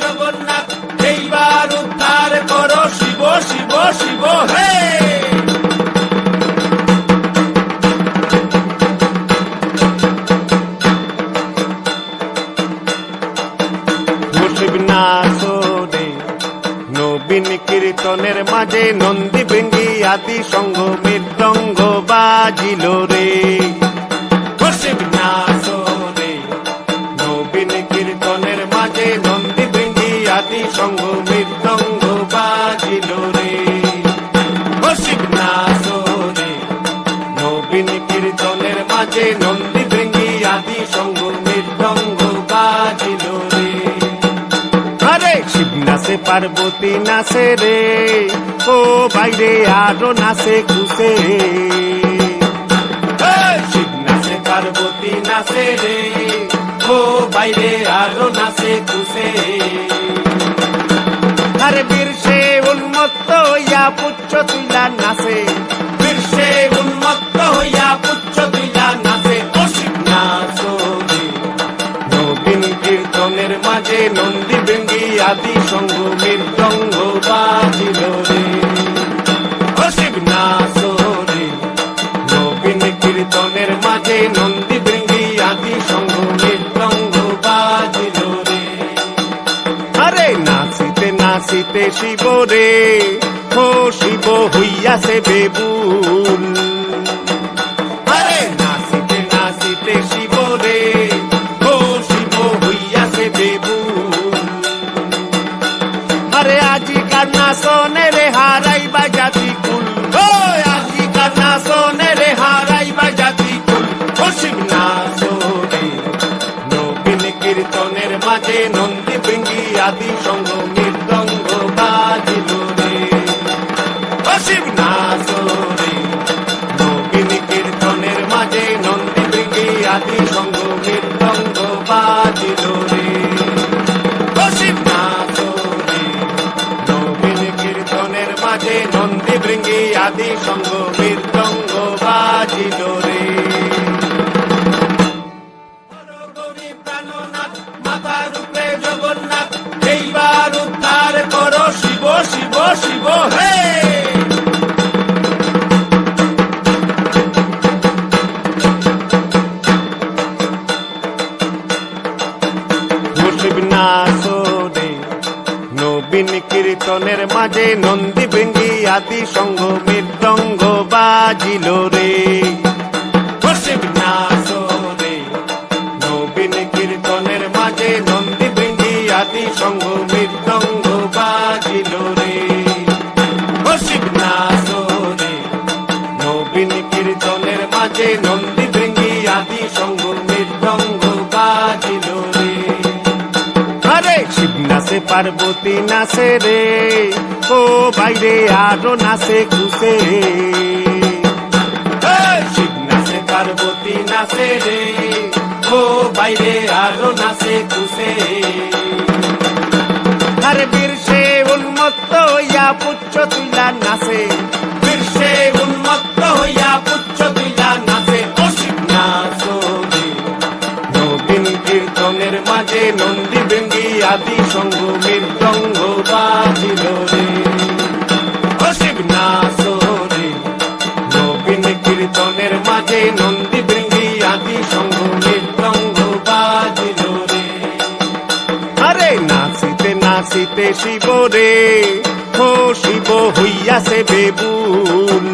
জগন্নাথ। এইবার উদ্ধার করো শিব শিব শিব, হে! নবীন কীর্তনের মাঝে নন্দী ভেঙ্গি আদি সঙ্গ মৃদঙ্গ বাজিল রে। আদি সঙ্গ মৃদঙ্গ বাজিল রে। মুসিব নাচরে নবীন কীর্তনের মাঝে নন্দী ভেঙ্গি আদি সঙ্গ মৃদঙ্গ বাজিল রে। আরে শিব নাচে পার্বতী নাচে রে, ও বাইরে আরও নাচে খুশে শিব নাচে পার্বতী নাচে রে, ও বাইরে আরও নাচে খুশে হইয়া পুচ্ছ তুইলা নাচে সে উন্মত্ত হইয়া পুচ্ছ তুইলা নাচে। নবীন কীর্তনের মাঝে নন্দী ভেঙ্গি আদি সঙ্গ মৃদঙ্গ বাজিল রে। অশিব নাচো নবীন কীর্তনের মাঝে নন্দী ভেঙ্গি আদি সঙ্গ মৃদঙ্গ বাজিল রে। আরে নাচিতে নাচিতে শিব হইয়াছে বেবুল নন্দী ভৃঙ্গি আদি সঙ্গ মৃদঙ্গ বাজিল রে। নবীন কীর্তনের মাঝে নন্দী ভৃঙ্গি আদি সঙ্গ মৃদঙ্গ বাজিল রে। কীর্তনের ভৃঙ্গি আদি পার্বতী নাচে রে ও বাইরে আরও নাচে খুশে শিব নাচে পার্বতী নাচে রে। ও বাইরে আরও নাচে খুশে আরে বীর সে উন্মত্ত হইয়া পুচ্ছ তুইলা নাচে। নাচিতে শিব রে ও শিব হইয়াছে বেবুল